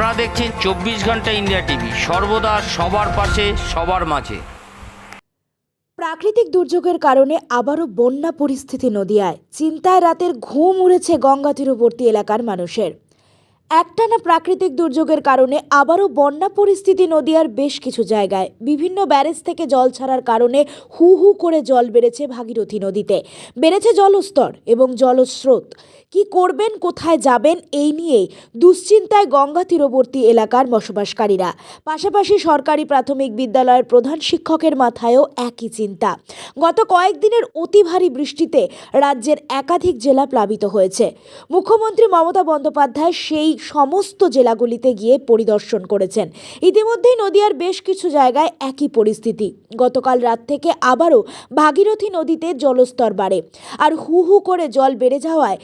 আপনারা দেখছেন চব্বিশ ঘণ্টা ইন্ডিয়া টিভি। সর্বদা সবার পাশে, সবার মাঝে। প্রাকৃতিক দুর্যোগের কারণে আবারও বন্যা পরিস্থিতি নদিয়ায়। চিন্তায় রাতের ঘুম উড়েছে গঙ্গা তীরবর্তী এলাকার মানুষের। একটানা প্রাকৃতিক দুর্যোগের কারণে আবারও বন্যা পরিস্থিতি নদিয়ার বেশ কিছু জায়গায়। বিভিন্ন ব্যারেজ থেকে জল ছাড়ার কারণে হু হু করে জল বেড়েছে ভাগীরথী নদীতে। বেড়েছে জলস্তর এবং জলস্রোত। কি করবেন, কোথায় যাবেন, এই নিয়েই দুশ্চিন্তায় গঙ্গা তীরবর্তী এলাকার বসবাসকারীরা। পাশাপাশি সরকারি প্রাথমিক বিদ্যালয়ের প্রধান শিক্ষকের মাথায়ও একই চিন্তা। গত কয়েকদিনের অতি ভারী বৃষ্টিতে রাজ্যের একাধিক জেলা প্লাবিত হয়েছে। মুখ্যমন্ত্রী মমতা বন্দ্যোপাধ্যায় সেই সমস্ত জেলাগুলিতে গিয়ে পরিদর্শন করেছেন। ইতিমধ্যেই নদিয়ার বেশ কিছু জায়গায় একই পরিস্থিতি। গতকাল রাত থেকে আবারও ভাগীরথী নদীতে জলস্তর বাড়ে আর হু হু করে জল বেড়ে যাওয়ায়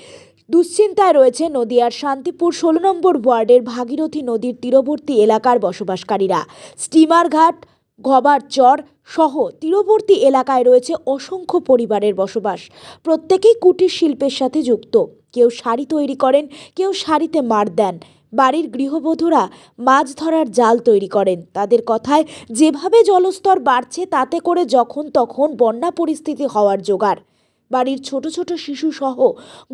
দুশ্চিন্তায় রয়েছে নদিয়ার শান্তিপুর ষোলো নম্বর ওয়ার্ডের ভাগীরথী নদীর তীরবর্তী এলাকার বসবাসকারীরা। স্টিমার ঘাট, ঘবার চর সহ তীরবর্তী এলাকায় রয়েছে অসংখ্য পরিবারের বসবাস। প্রত্যেকেই কুটির শিল্পের সাথে যুক্ত। কেউ শাড়ি তৈরি করেন, কেউ শাড়িতে মার দেন। বাড়ির গৃহবধূরা মাছ ধরার জাল তৈরি করেন। তাদের কথায় যেভাবে জলস্তর বাড়ছে, তাতে করে যখন তখন বন্যা পরিস্থিতি হওয়ার জোগাড়। বাড়ির ছোট ছোট শিশু সহ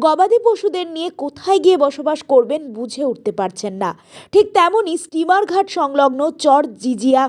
গবাদি পশুদের নিয়ে কোথায় গিয়ে বসবাস করবেন বুঝে উঠতে পারছেন না। ঠিক তেমনই স্টিমার ঘাট সংলগ্ন চর জিজিয়া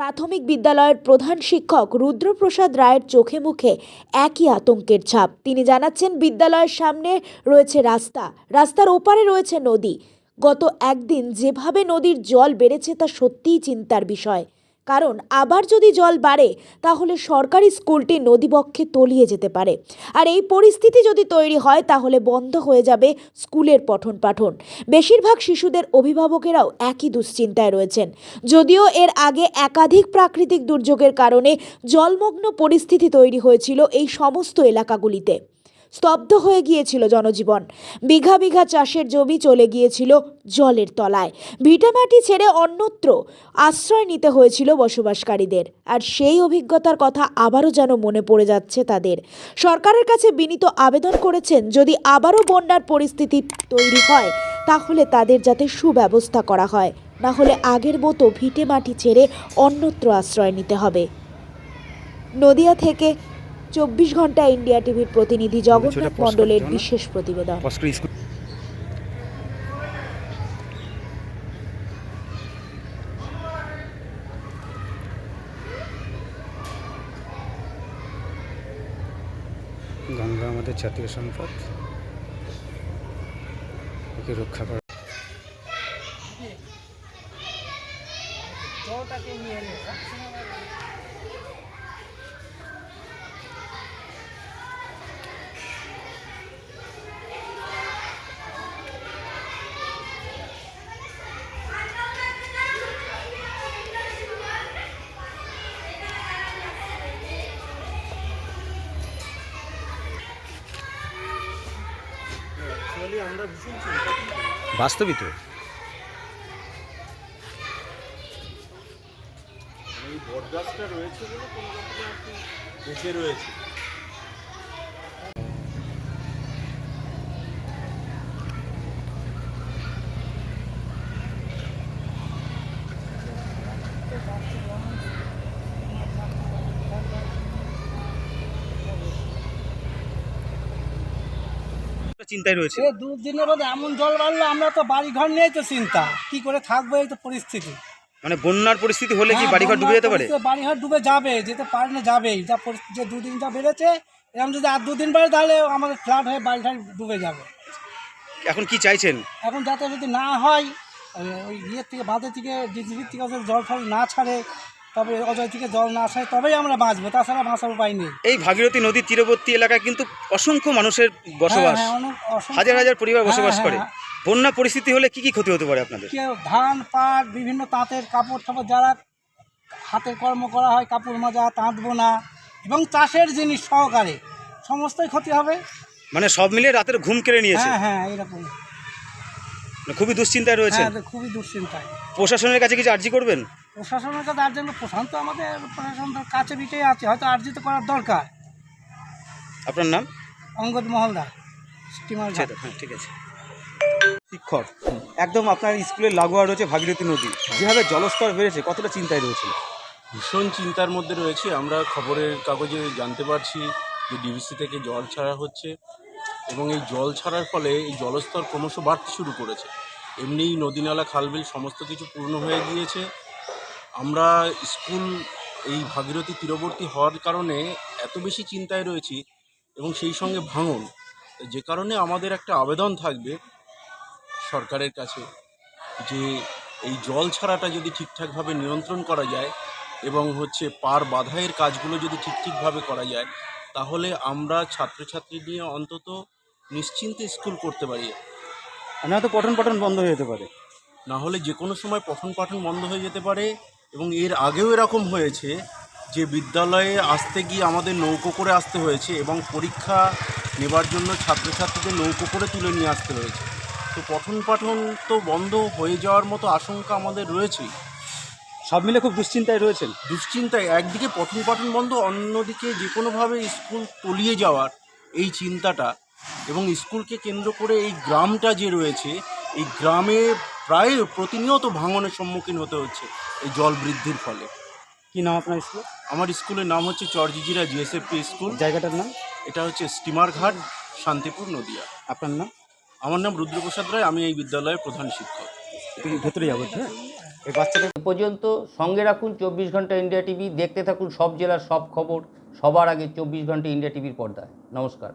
প্রাথমিক বিদ্যালয়ের প্রধান শিক্ষক রুদ্রপ্রসাদ রায়ের চোখে মুখে একই আতঙ্কের ছাপ। তিনি জানাচ্ছেন, বিদ্যালয়ের সামনে রয়েছে রাস্তা। রাস্তার ওপারে রয়েছে নদী। গত একদিন যেভাবে নদীর জল বেড়েছে তা সত্যিই চিন্তার বিষয়। কারণ আবার যদি জল বাড়ে, তাহলে সরকারি স্কুলটি নদীবক্ষে তলিয়ে যেতে পারে। আর এই পরিস্থিতি যদি তৈরি হয়, তাহলে বন্ধ হয়ে যাবে স্কুলের পঠন পাঠন বেশিরভাগ শিশুদের অভিভাবকেরাও একই দুশ্চিন্তায় রয়েছেন। যদিও এর আগে একাধিক প্রাকৃতিক দুর্যোগের কারণে জলমগ্ন পরিস্থিতি তৈরি হয়েছিল এই সমস্ত এলাকাগুলিতে। স্তব্ধ হয়ে গিয়েছিল জনজীবন। বিঘা বিঘা চাষের জমি চলে গিয়েছিল জলের তলায়। ভিটামাটি ছেড়ে অন্যত্র আশ্রয় নিতে হয়েছিল বসবাসকারীদের। আর সেই অভিজ্ঞতার কথা আবারও যেন মনে পড়ে যাচ্ছে তাদের। সরকারের কাছে বিনীত আবেদন করেছেন, যদি আবারও বন্যার পরিস্থিতি তৈরি হয়, তাহলে তাদের যাতে সুব্যবস্থা করা হয়। না হলে আগের মতো ভিটে মাটি ছেড়ে অন্যত্র আশ্রয় নিতে হবে। নদিয়া থেকে চব্বিশ ঘণ্টা ইন্ডিয়া টিভির প্রতিনিধি জগন্নাথ মণ্ডলের? বিশেষ প্রতিবেদন গঙ্গা আমাদের জাতীয় সম্পদ একে রক্ষা করা বাস্তবিক তো এই বটগাছটা রয়েছে বলে কোনো রকমে আর কি বেঁচে রয়েছে। চিন্তায় রয়েছে। দুদিনের মধ্যে এমন জল বাড়লো আমরা তো বাড়ি ঘর নিয়েই তো চিন্তা। কি করে থাকব এই তো পরিস্থিতি? মানে বন্যার পরিস্থিতি হলে কি হ্যাঁ, বাড়িঘর ডুবে যেতে পারে? বাড়িঘর ডুবে যাবে যেতে পারে না যাবেই। যা যে দুদিন যা বেড়েছে এরকম যদি আর দুদিন বাড়ে তাহলে আমাদের ফ্ল্যাট হয়ে বাড়িঘর ডুবে যাবে। এখন কি চাইছেন? এখন যাতে যদি না হয় ওই- ইয়ের থেকে বাঁধের থেকে ডিজিপির থেকে জল ফল না ছাড়ে তবে অজয় থেকে জল না ছাড়ে তবেই আমরা বাঁচবো তাছাড়া বাঁচার উপায় নেই। এই ভাগীরথী নদীর তীরবর্তী এলাকায় কিন্তু অসংখ্য মানুষের বসবাস হ্যাঁ, হ্যাঁ, হাজার হাজার পরিবার বসবাস হ্যাঁ, করে। বন্যা পরিস্থিতি হলে কি কি ক্ষতি হতে পারে আপনাদের? ধান পাট বিভিন্ন তাঁতের কাপড় টাপড় যারা হাতের কর্ম করা হয় কাপড় মাজা তাঁত বোনা এবং চাষের জিনিস সহকারে সমস্তই ক্ষতি হবে। মানে সব মিলিয়ে রাতের ঘুম কেড়ে নিয়েছে। হ্যাঁ হ্যাঁ এরকম মানে খুবই দুশ্চিন্তায় রয়েছে খুবই দুশ্চিন্তায়। প্রশাসনের কাছে কিছু আর্জি করবেন? প্রশাসনের কাছে আর জন্য প্রশাসন তো আমাদের প্রশাসনের কাছে পিঠেই আছে হয়তো আর্জিত করার দরকার। আপনার নাম? অঙ্গদ মহলদার স্টিমার। আচ্ছা হ্যাঁ ঠিক আছে। শিক্ষক একদম আপনার স্কুলের লাগোয়া রয়েছে ভাগীরথী নদী। যেভাবে জলস্তর বেড়েছে কতটা চিন্তায় রয়েছে? ভীষণ চিন্তার মধ্যে রয়েছে। আমরা খবরের কাগজে জানতে পারছি যে ডিভিসি থেকে জল ছাড়া হচ্ছে এবং এই জল ছাড়ার ফলে এই জলস্তর ক্রমশ বাড়তে শুরু করেছে। এমনিই নদী নালা খালবিল সমস্ত কিছু পূর্ণ হয়ে গিয়েছে। আমরা স্কুল এই ভাগীরথী তীরবর্তী হওয়ার কারণে এত বেশি চিন্তায় রয়েছি এবং সেই সঙ্গে ভাঙন। যে কারণে আমাদের একটা আবেদন থাকবে সরকারের কাছে যে এই জল ছাড়াটা যদি ঠিকঠাকভাবে নিয়ন্ত্রণ করা যায় এবং হচ্ছে পার বাধাইয়ের কাজগুলো যদি ঠিক ঠিকভাবে করা যায় তাহলে আমরা ছাত্রছাত্রী নিয়ে অন্তত নিশ্চিন্তে স্কুল করতে পারি। নয়তো পঠন পাঠন বন্ধ হয়ে যেতে পারে। না হলে যে কোনো সময় পঠন পাঠন বন্ধ হয়ে যেতে পারে। এবং এর আগেও এরকম হয়েছে যে বিদ্যালয়ে আসতে গিয়ে আমাদের নৌকো করে আসতে হয়েছে এবং পরীক্ষা নেবার জন্য ছাত্রছাত্রীদের নৌকো করে তুলে নিয়ে আসতে হয়েছে। তো পঠন পাঠন তো বন্ধ হয়ে যাওয়ার মতো আশঙ্কা আমাদের রয়েছেই। সব মিলে খুব দুশ্চিন্তায় রয়েছেন? দুশ্চিন্তায় একদিকে পঠন পাঠন বন্ধ অন্যদিকে যে কোনোভাবে স্কুল তলিয়ে যাওয়ার এই চিন্তাটা এবং স্কুলকে কেন্দ্র করে এই গ্রামটা যে রয়েছে এই গ্রামে প্রায় প্রতিনিয়ত ভাঙনের সম্মুখীন হতে হচ্ছে এই জল বৃদ্ধির ফলে। কি নাম আপনার স্কুল আমার স্কুলের নাম হচ্ছে চরজিজিরা জিএসএফপি স্কুল জায়গাটার নাম? এটা হচ্ছে স্টিমার ঘাট শান্তিপুর নদিয়া। আপনার নাম? আমার নাম রুদ্রপ্রসাদ রায় আমি এই বিদ্যালয়ের প্রধান শিক্ষক। ভেতরে যাব হ্যাঁ? এই বাচ্চাদের পর্যন্ত সঙ্গে রাখুন চব্বিশ ঘণ্টা ইন্ডিয়া টিভি দেখতে থাকুন সব জেলার সব খবর সবার আগে চব্বিশ ঘণ্টা ইন্ডিয়া টিভির পর্দায়। নমস্কার।